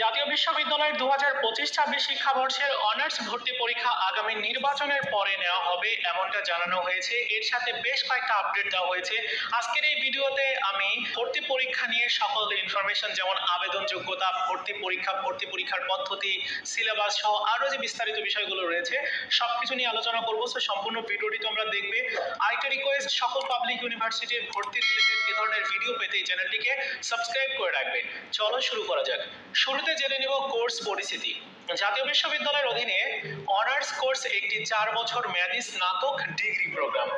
জাতীয় বিশ্ববিদ্যালয়ের দু হাজার পঁচিশ ছাব্বিশ শিক্ষাবর্ষের অনার্স ভর্তি পরীক্ষা আগামী নির্বাচনের পরে নেওয়া হবে এমনটা জানানো হয়েছে। এর সাথে বেশ কয়েকটা আপডেট দেওয়া হয়েছে। আজকের এই ভিডিওতে আমি ভর্তি পরীক্ষা নিয়ে সকল ইনফরমেশন যেমন আবেদন যোগ্যতা, ভর্তি পরীক্ষা, ভর্তি পরীক্ষার পদ্ধতি সিলেবাস সহ আরও যে বিস্তারিত বিষয়গুলো রয়েছে সব কিছু নিয়ে আলোচনা করব। সো সম্পূর্ণ ভিডিওটি তোমরা দেখবে। আরেকটা রিকোয়েস্ট সকল পাবলিক ইউনিভার্সিটির ভর্তি রিলেটেড এ ধরনের ভিডিও পেতে এই চ্যানেলটিকে সাবস্ক্রাইব করে রাখবে। চলো শুরু করা যাক। শুরুতে জেনে নেব কোর্স পরিচিতি জাতীয় বিশ্ববিদ্যালয়ের অধীনে অনার্স কোর্স একটি চার বছর মেয়াদী স্নাতক ডিগ্রি প্রোগ্রাম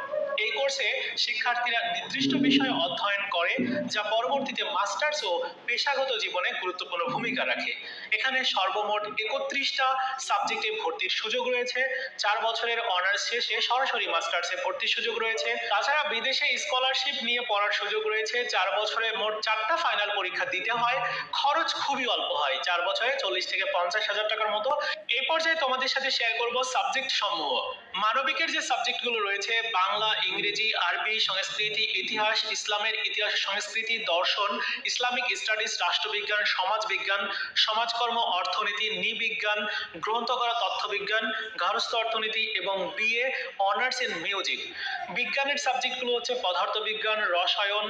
এই কোর্সে শিক্ষার্থীরা নির্দিষ্ট বিষয়ে অধ্যয়ন করে, যা পরবর্তীতে মাস্টার্স ও পেশাগত জীবনে গুরুত্বপূর্ণ ভূমিকা রাখে। এখানে সর্বমোট একত্রিশটা সাবজেক্টে ভর্তির সুযোগ রয়েছে। চার বছরের অনার্স শেষে সরাসরি মাস্টার্সে ভর্তির সুযোগ রয়েছে। তাছাড়া বিদেশে স্কলারশিপ নিয়ে পড়ার সুযোগ রয়েছে। চার বছরে মোট চারটা ফাইনাল পরীক্ষা দিতে হয়। খরচ খুবই অল্প হয়। চার বছরে চল্লিশ থেকে পঞ্চাশ হাজার টাকার মতো। এই পর্যায়ে তোমাদের সাথে শেয়ার করব সাবজেক্ট সমূহ। মানবিকের যে সাবজেক্টগুলো রয়েছে, বাংলা, ইংরেজি, আরবি, সংস্কৃতি, ইতিহাস, ইসলামের ইতিহাস, সংস্কৃতি, দর্শন, ইসলামিক স্টাডিজ, রাষ্ট্রবিজ্ঞান, সমাজবিজ্ঞান, সমাজকর্ম, অর্থনীতি, নৃবিজ্ঞান, গ্রন্থ করা, তথ্যবিজ্ঞান গার্হস্থ অর্থনীতি এবং বিএ অনার্স ইন মিউজিক বিজ্ঞানের সাবজেক্টগুলো হচ্ছে পদার্থবিজ্ঞান, রসায়ন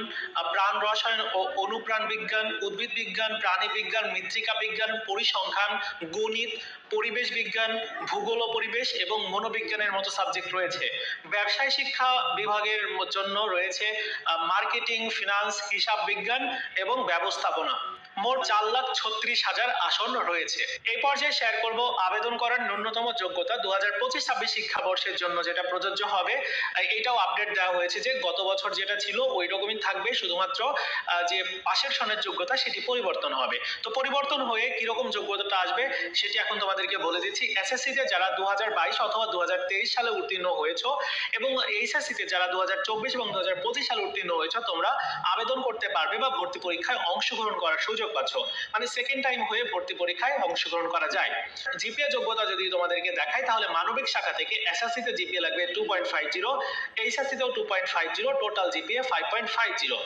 প্রাণ রসায়ন ও অনুপ্রাণ বিজ্ঞান, উদ্ভিদ বিজ্ঞান, প্রাণী বিজ্ঞান, মৃত্তিকা বিজ্ঞান, পরিসংখ্যান, গণিত, পরিবেশ বিজ্ঞান, ভূগোল ও পরিবেশ এবং মনোবিজ্ঞানের মতো সাবজেক্ট রয়েছে। ব্যবসায় শিক্ষা বিভাগের জন্য রয়েছে মার্কেটিং ফিনান্স হিসাব বিজ্ঞান এবং ব্যবস্থাপনা। মোট চার লাখ ছত্রিশ হাজার আসন রয়েছে। এই পর্যায়ে শেয়ার করব আবেদন করার ন্যূনতম যোগ্যতা দু হাজার পঁচিশ ছাব্বিশ শিক্ষাবর্ষের জন্য যেটা প্রযোজ্য হবে। এটাও আপডেট দেওয়া হয়েছে যে গত বছর যেটা ছিল ওই রকমই থাকবে, শুধুমাত্র যে পাশের সনের যোগ্যতা সেটি পরিবর্তন হবে। তো পরিবর্তন হয়ে কীরকম যোগ্যতাটা আসবে সেটি এখন তোমাদেরকে বলে দিচ্ছি। এসএসসিতে যারা দু হাজার বাইশ অথবা দু হাজার তেইশ সালে উত্তীর্ণ হয়েছো এবং এইচএসসিতে যারা দু হাজার চব্বিশ এবং দু হাজার পঁচিশ সালে উত্তীর্ণ হয়েছো, তোমরা আবেদন করতে পারবে বা ভর্তি পরীক্ষায় অংশগ্রহণ করার সুযোগ পাচ্ছ। মানে সেকেন্ড টাইম হয়ে ভর্তি পরীক্ষায় অংশগ্রহণ করা যায়। জিপিএ যোগ্যতা যদি তোমাদেরকে দেখায় তাহলে মানবিক শাখা থেকে এসএসসিতে জিপিএ লাগবে two point five zero এইচএসসিতেও two point five zero total GPA five point five zero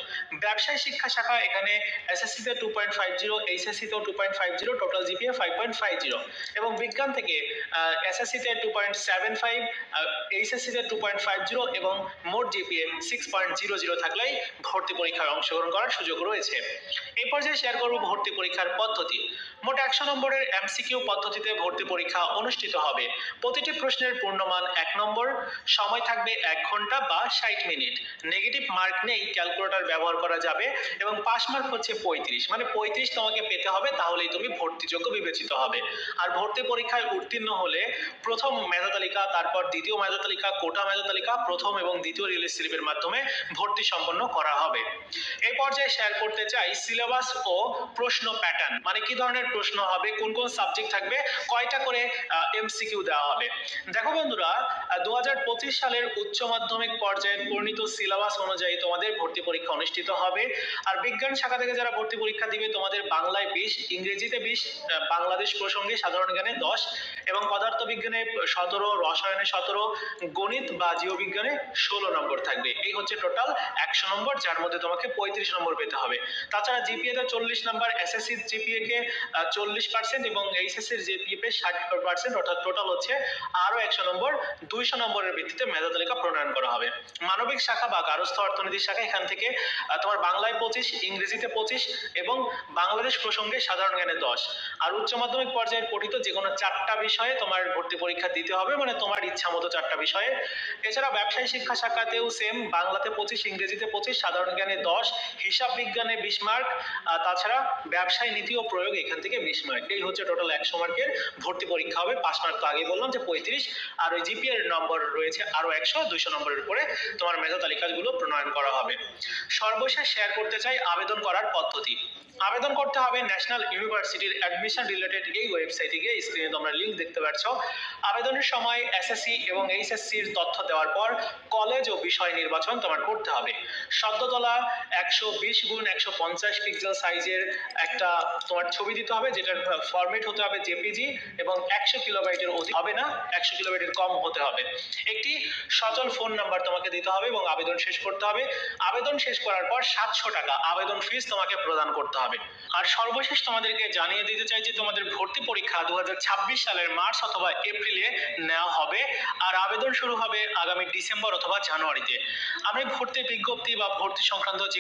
ব্যবসায় শিক্ষা শাখা এখানে এসএসসিতে টু পয়েন্ট ফাইভ জিরো এইচএসসিতেও two point five zero total GPA five point five zero এবং বিজ্ঞান থেকে এসএসসিতে টু পয়েন্ট সেভেন ফাইভ এইচএসসিতে টু পয়েন্ট ফাইভ জিরো এবং মোট GPA six point zero zero থাকলেই ভর্তি পরীক্ষায় অংশগ্রহণ করার সুযোগ রয়েছে। এই পর্যায়ে শেয়ার করব ভর্তি পরীক্ষার পদ্ধতি। মোট একশো নম্বরের এমসিকিউ পদ্ধতিতে ভর্তি পরীক্ষা অনুষ্ঠিত হবে। প্রতিটি প্রশ্নের পূর্ণমান এক নম্বর। সময় থাকবে এক ঘণ্টা বা ষাট মিনিট। নেগেটিভ মার্ক নেই, ক্যালকুলেটর ব্যবহার করা যাবে এবং পাস মার্ক হচ্ছে পঁয়ত্রিশ। মানে পঁয়ত্রিশ তোমাকে পেতে হবে, তাহলেই তুমি ভর্তিযোগ্য বিবেচিত হবে। আর ভর্তি পরীক্ষায় উত্তীর্ণ হলে প্রথম মেধা তালিকা, তারপর দ্বিতীয় মেধা তালিকা, কোটা মেধা তালিকা, প্রথম এবং দ্বিতীয় রিলিজ স্লিপের মাধ্যমে ভর্তি সম্পন্ন করা হবে। এই পর্যায়ে শেয়ার করতে চাই সিলেবাস ও প্রশ্ন প্যাটার্ন মানে কি ধরনের প্রশ্ন হবে, কোন কোন সাবজেক্ট থাকবে, কয়টা করে এমসিকিউ দেওয়া হবে। দেখো বন্ধুরা দু সালের উচ্চ মাধ্যমিক পর্যায়ের পরিণীত সিলেবাস অনুযায়ী তোমাদের ভর্তি পরীক্ষা অনুষ্ঠিত হবে। আর বিজ্ঞান শাখা থেকে যারা ভর্তি পরীক্ষা দিবে, তোমাদের বাংলায় বিশ, ইংরেজিতে বিশ বাংলাদেশ প্রসঙ্গে সাধারণ জ্ঞানে দশ, এবং পদার্থবিজ্ঞানে সতেরো, রসায়নে সতেরো, গণিত বা জীববিজ্ঞানে ষোলো নম্বর থাকবে। এই হচ্ছে টোটাল একশো নম্বর, যার মধ্যে তোমাকে পঁয়ত্রিশ নম্বর পেতে হবে। তাছাড়া জিপিএ তে চল্লিশ নম্বর এসএসসি জিপিএ কে চল্লিশ পার্সেন্ট এবং এইচএসসির জিপিএ ষাট পার্সেন্ট অর্থাৎ টোটাল হচ্ছে আরও একশো নম্বর, দুইশো নম্বরের ভিত্তিতে মেধা তালিকা প্রণয়ন করা হবে। মানবিক শাখা বা গারস্থ অর্থনীতি শাখা, এখান থেকে তোমার বাংলায় পঁচিশ, ইংরেজিতে পঁচিশ এবং বাংলাদেশ প্রসঙ্গে সাধারণ জ্ঞানে দশ। আর উচ্চ মাধ্যমিক পর্যায়ের পঠিত যে কোনো চারটা বিষয়ে তোমার ভর্তি পরীক্ষা দিতে হবে মানে তোমার ইচ্ছা মতো চারটা বিষয়ে। এছাড়া ব্যবসায়ী শিক্ষা শাখাতেও সেম বাংলাতে পঁচিশ, ইংরেজিতে পঁচিশ, সাধারণ জ্ঞানে দশ, হিসাব বিজ্ঞানে বিশ মার্ক তাছাড়া ব্যবসায় নীতি ও প্রয়োগ এখান থেকে বিশ মার্ক এই হচ্ছে টোটাল একশো মার্কের ভর্তি পরীক্ষা হবে, পাঁচ মার্ক তো আগেই বললাম যে পঁয়ত্রিশ। আর ওই জিপিএ এর নম্বর রয়েছে আরও একশো, দুইশো নম্বরের উপরে তোমার মেধা তালিকাগুলো প্রণয়ন করা হবে। সর্বশেষ শেয়ার করতে চাই আবেদন করার পদ্ধতি। আবেদন করতে হবে ন্যাশনাল ইউনিভার্সিটির অ্যাডমিশন রিলেটেড এই ওয়েবসাইটে গিয়ে স্ক্রিনে তোমরা লিঙ্ক দেখতে পাচ্ছ। আবেদনের সময় এসএসসি এবং এইচএসসির তথ্য দেওয়ার পর কলেজ ও বিষয় নির্বাচন তোমার করতে হবে। শব্দ তোলা একশো বিশ গুণ একশো পঞ্চাশ পিক্সেল সাইজের সাইজের একটা তোমার ছবি দিতে হবে, যেটার ফরম্যাট হতে হবে জেপিজি এবং একশো কিলোবাইটের অধিক হবে না, একশো কিলোবাইটের কম হতে হবে। একটি সচল ফোন নাম্বার তোমাকে দিতে হবে এবং আবেদন শেষ করতে হবে। আবেদন শেষ করার পর সাতশো টাকা আবেদন ফিস তোমাকে প্রদান করতে হবে। আর সর্বশেষ তোমাদেরকে জানিয়ে দিতে চাই যে তোমাদের ভর্তি পরীক্ষা দু হাজার ছাব্বিশ সালের মার্চ অথবা এপ্রিলে নেওয়া হবে আর আবেদন শুরু হবে আগামী ডিসেম্বর অথবা জানুয়ারিতে। আমি ভর্তি বিজ্ঞপ্তি বা ভর্তি সংক্রান্ত যে